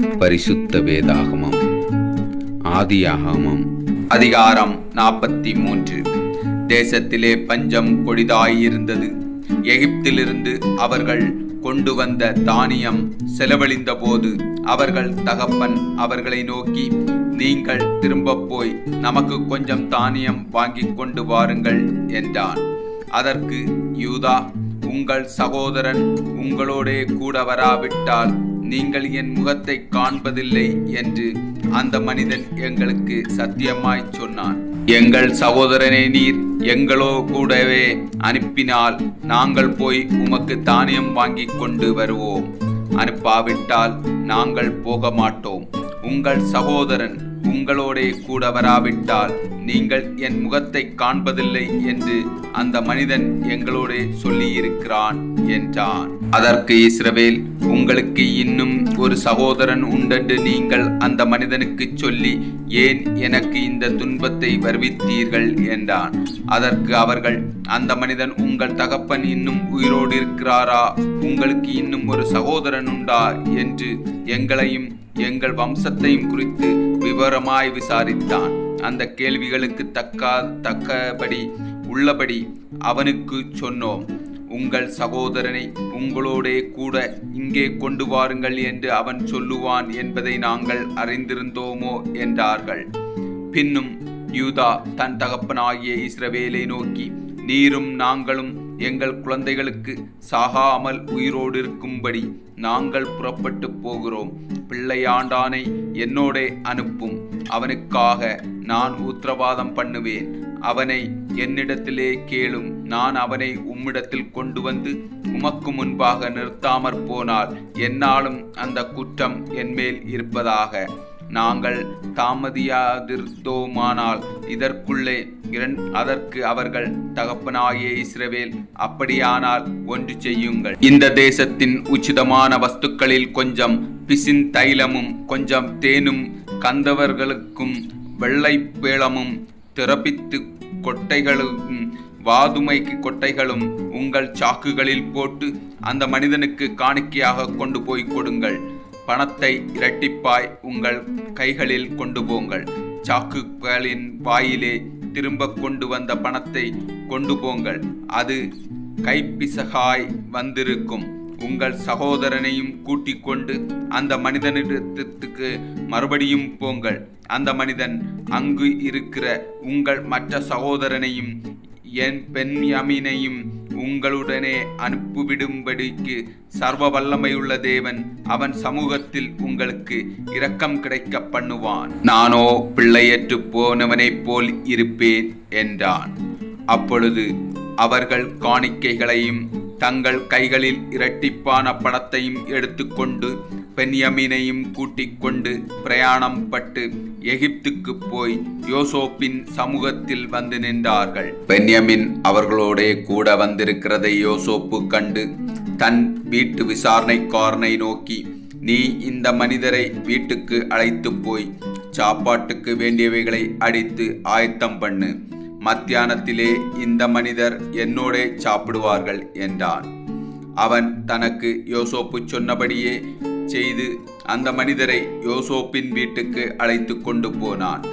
பரிசுத்த வேதாகமம். ஆதியாகமம். அதிகாரம் நாற்பத்தி மூன்று தேசத்திலே பஞ்சம் கொடிதாயிருந்தது. எகிப்திலிருந்து அவர்கள் கொண்டு வந்த தானியம் செலவழிந்த போது அவர்கள் தகப்பன் அவர்களை நோக்கி நீங்கள் திரும்பப் போய் நமக்கு கொஞ்சம் தானியம் வாங்கிக் கொண்டு வாருங்கள் என்றான். அதற்கு யூதா உங்கள் சகோதரன் உங்களோடே கூட வராவிட்டால் நீங்கள் என் முகத்தை காண்பதில்லை என்று அந்த மனிதன் எங்களுக்கு சத்தியமாய் சொன்னான். எங்கள் சகோதரனை நீர் எங்களோ கூடவே அனுப்பினால் நாங்கள் போய் உமக்கு தானியம் வாங்கிக் கொண்டு வருவோம். அனுப்பாவிட்டால் நாங்கள் போக மாட்டோம் உங்கள் சகோதரன் உங்களோடே கூட வராவிட்டால் நீங்கள் என் முகத்தை காண்பதில்லை என்று அந்த மனிதன் எங்களோடே சொல்லியிருக்கிறான் என்றான். அதற்கு இஸ்ரவேல் உங்களுக்கு இன்னும் ஒரு சகோதரன் உண்டென்று நீங்கள் அந்த மனிதனுக்கு சொல்லி ஏன் எனக்கு இந்த துன்பத்தை வருவித்தீர்கள்? என்றான். அதற்கு அவர்கள் அந்த மனிதன் உங்கள் தகப்பன் இன்னும் உயிரோடு இருக்கிறாரா? உங்களுக்கு இன்னும் ஒரு சகோதரன் உண்டா? என்று எங்களையும் எங்கள் வம்சத்தையும் குறித்து விவரமாய் விசாரித்தான். அந்த கேள்விகளுக்கு தக்கா தக்கபடி உள்ளபடி அவனுக்கு சொன்னோம். உங்கள் சகோதரனை உங்களோடே கூட இங்கே கொண்டு வாருங்கள் என்று அவன் சொல்லுவான் என்பதை நாங்கள் அறிந்திருந்தோமோ? என்றார்கள். பின்னும் யூதா தன் தகப்பனாகிய இஸ்ரவேலை நோக்கி நீரும் நாங்களும் எங்கள் குழந்தைகளுக்கு சாகாமல் உயிரோடு இருக்கும்படி நாங்கள் புறப்பட்டு போகிறோம். பிள்ளையாண்டானை என்னோடே அனுப்பும். அவனுக்காக நான் உத்தரவாதம் பண்ணுவேன். அவனை என்னிடத்திலே கேளும். நான் அவனை உம்மிடத்தில் கொண்டு வந்து உமக்கு முன்பாக நிறுத்தாமற் போனால் என்னாலும் அந்த குற்றம் என்மேல் இருப்பதாக. நாங்கள் தாமதியாதிருந்தோமானால் இதற்குள்ளே இரண் அதற்கு அவர்கள் தகப்பனாகிய இஸ்ரவேல் அப்படியானால் ஒன்று செய்யுங்கள். இந்த தேசத்தின் உச்சிதமான வஸ்துக்களில் கொஞ்சம் பிசின் தைலமும் கொஞ்சம் தேனும் கந்தவர்களுக்கும் வெள்ளை பேளமும் திறப்பித்து கொட்டைகளும் வாதுமைக்கு கொட்டைகளும் உங்கள் சாக்குகளில் போட்டு அந்த மனிதனுக்கு காணிக்கையாக கொண்டு போய் கொடுங்கள். பணத்தை இரட்டிப்பாய் உங்கள் கைகளில் கொண்டு போங்கள். சாக்குகளின் வாயிலே திரும்ப கொண்டு வந்த பணத்தை கொண்டு போங்கள். அது கைப்பிசகாய் வந்திருக்கும். உங்கள் சகோதரனையும் கூட்டிக் கொண்டு அந்த மனிதனிடத்துக்கு மறுபடியும் போங்கள். அந்த மனிதன் அங்கு இருக்கிற உங்கள் மற்ற சகோதரனையும் என் பெண்யமீனையும் உங்களுடனே அனுப்பிவிடும்படிக்கு சர்வ வல்லமையுள்ள தேவன் அவன் சமூகத்தில் உங்களுக்கு இரக்கம் கிடைக்க பண்ணுவான். நானோ பிள்ளையற்று போனவனைப் போல் இருப்பேன் என்றான். அப்பொழுது அவர்கள் காணிக்கைகளையும் தங்கள் கைகளில் இரட்டிப்பான பணத்தையும் எடுத்துக்கொண்டு பென்யமீனையும் கூட்டிக் கொண்டு பிரயாணம் பட்டு எகிப்துக்கு போய் யோசோப்பின் சமூகத்தில் வந்து நின்றார்கள். பென்யமின் அவர்களோடே கூட வந்திருக்கிறதை யோசோப்பு கண்டு தன் வீட்டு விசாரணைக்காரனை நோக்கி நீ இந்த மனிதரை வீட்டுக்கு அழைத்து போய் சாப்பாட்டுக்கு வேண்டியவைகளை அடித்து ஆயத்தம் பண்ணு. மத்தியானத்திலே இந்த மனிதர் என்னோடே சாப்பிடுவார்கள் என்றான். அவன் தனக்கு யோசோப்பு சொன்னபடியே செய்து அந்த மனிதரை யோசோப்பின் வீட்டுக்கு அழைத்து கொண்டு போனான்.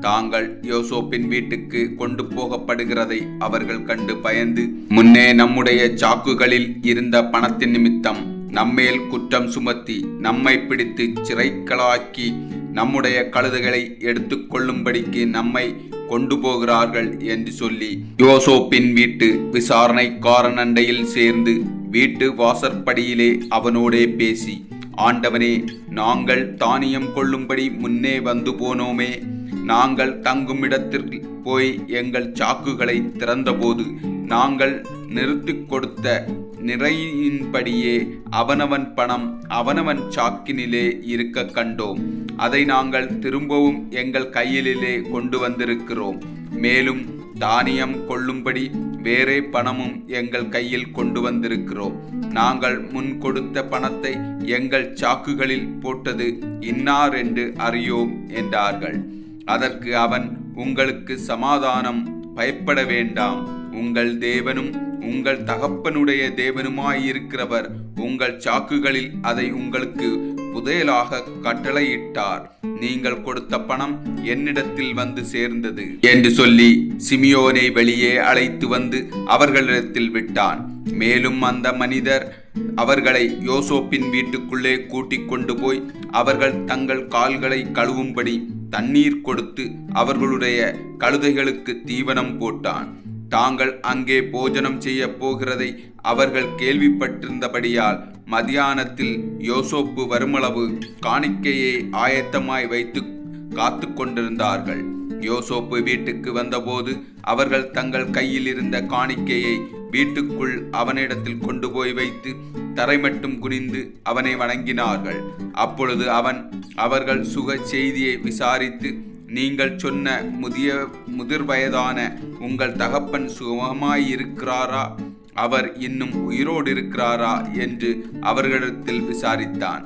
தாங்கள் யோசோப்பின் வீட்டுக்கு கொண்டு போகப்படுகிறதை அவர்கள் கண்டு பயந்து முன்னே நம்முடைய சாக்குகளில் இருந்த பணத்தின் நிமித்தம் நம்மேல் குற்றம் சுமத்தி நம்மை பிடித்து சிறைக்களாக்கி நம்முடைய கழுதுகளை எடுத்துக்கொள்ளும்படிக்கு நம்மை கொண்டு போகிறார்கள் என்று சொல்லி யோசோப்பின் வீட்டு விசாரணைக்காரன் அண்டையில் சேர்ந்து வீட்டு வாசற்படியிலே அவனோடே பேசி ஆண்டவனே நாங்கள் தானியம் கொள்ளும்படி முன்னே வந்து போனோமே. நாங்கள் தங்கும் இடத்திற்கு போய் எங்கள் சாக்குகளை திறந்தபோது நாங்கள் நிறுத்தி கொடுத்த நிறையின்படியே அவனவன் பணம் அவனவன் சாக்கினிலே இருக்க கண்டோம். அதை நாங்கள் திரும்பவும் எங்கள் கையிலே கொண்டு வந்திருக்கிறோம். மேலும் தானியம் கொள்ளும்படி வேறே பணமும் எங்கள் கையில் கொண்டு வந்திருக்கிறோம். நாங்கள் முன் கொடுத்த பணத்தை எங்கள் சாக்குகளில் போட்டது இன்னார் என்று அறியோம் என்றார்கள். அதற்கு அவன் உங்களுக்கு சமாதானம் பயப்பட வேண்டாம். உங்கள் தேவனும் உங்கள் தகப்பனுடைய தேவனுமாயிருக்கிறவர். உங்கள் சாக்குகளில் அதை உங்களுக்கு புதையலாக கட்டளையிட்டார். நீங்கள் கொடுத்த பணம் என்னிடத்தில் வந்து சேர்ந்தது. என்று சொல்லி சிமியோனை வெளியே அழைத்து வந்து அவர்களிடத்தில் விட்டான். மேலும் அந்த மனிதர் அவர்களை யோசோப்பின் வீட்டுக்குள்ளே கூட்டிக் கொண்டு போய் அவர்கள் தங்கள் கால்களை கழுவும்படி தண்ணீர் கொடுத்து அவர்களுடைய கழுதைகளுக்கு தீவனம் போட்டான். தாங்கள் அங்கே போஜனம் செய்ய போகிறதை அவர்கள் கேள்விப்பட்டிருந்தபடியால் மதியானத்தில் யோசோப்பு வருமளவு காணிக்கையை ஆயத்தமாய் வைத்து காத்து கொண்டிருந்தார்கள். யோசோப்பு வீட்டுக்கு வந்தபோது அவர்கள் தங்கள் கையில் இருந்த காணிக்கையை வீட்டுக்குள் அவனிடத்தில் கொண்டு போய் வைத்து தரைமட்டும் குனிந்து அவனை வணங்கினார்கள். அப்பொழுது அவன் அவர்கள் சுக செய்தியை விசாரித்து நீங்கள் சொன்ன முதிய முதிர் வயதான உங்கள் தகப்பன் சுகமாயிருக்கிறாரா? அவர் இன்னும் உயிரோடு இருக்கிறாரா என்று அவர்களிடத்தில் விசாரித்தான்.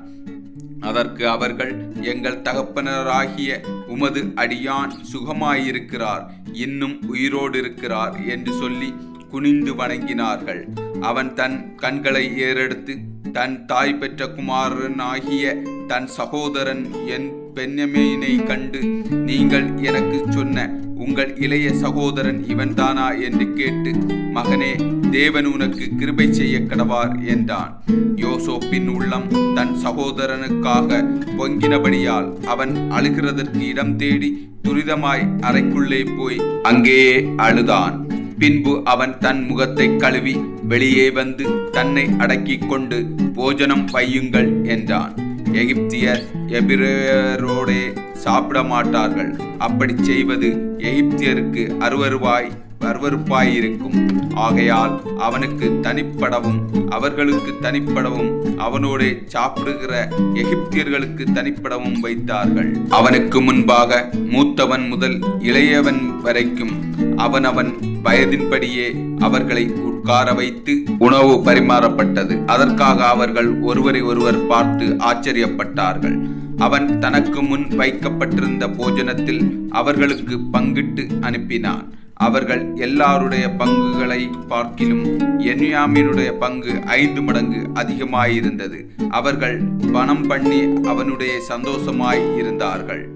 அதற்கு அவர்கள் எங்கள் தகப்பனராகிய உமது அடியான் சுகமாயிருக்கிறார் இன்னும் உயிரோடு இருக்கிறார் என்று சொல்லி குனிந்து வணங்கினார்கள். அவன் தன் கண்களை ஏறெடுத்து தன் தாய் பெற்ற குமாரனாகிய தன் சகோதரன் என் பெண்யமீனை கண்டு நீங்கள் எனக்கு சொன்ன உங்கள் இளைய சகோதரன் இவன்தானா என்று கேட்டு மகனே தேவன் உனக்கு கிருபை செய்ய கடவார் என்றான். யோசோப்பின் உள்ளம் தன் சகோதரனுக்காக பொங்கினபடியால் அவன் அழுகிறதற்கு இடம் தேடி துரிதமாய் அறைக்குள்ளே போய் அங்கேயே அழுதான். பின்பு அவன் தன் முகத்தை கழுவி வெளியே வந்து தன்னை அடக்கிக் கொண்டு போஜனம் பையுங்கள் என்றான். எகிப்தியர் எபிரேயரோடே சாப்பிட மாட்டார்கள் அப்படி செய்வது எகிப்தியருக்கு அருவருவாய் அருவருப்பாயிருக்கும். ஆகையால் அவனுக்கு தனிப்படவும் அவர்களுக்கு தனிப்படவும் அவனோடே சாப்பிடுகிற எகிப்தியர்களுக்கு தனிப்படவும் வைத்தார்கள். அவனுக்கு முன்பாக மூத்தவன் முதல் இளையவன் வரைக்கும் அவனவன் வயதின்படியே அவர்களை உட்கார வைத்து உணவு பரிமாறப்பட்டது. அதற்காக அவர்கள் ஒருவரை ஒருவர் பார்த்து ஆச்சரியப்பட்டார்கள். அவன் தனக்கு முன் வைக்கப்பட்டிருந்த போஜனத்தில் அவர்களுக்கு பங்கிட்டு அனுப்பினான். அவர்கள் எல்லாருடைய பங்குகளை பார்க்கிலும் என்யாமினுடைய பங்கு ஐந்து மடங்கு அதிகமாயிருந்தது. அவர்கள் பணம் பண்ணி அவனுடைய சந்தோஷமாய் இருந்தார்கள்.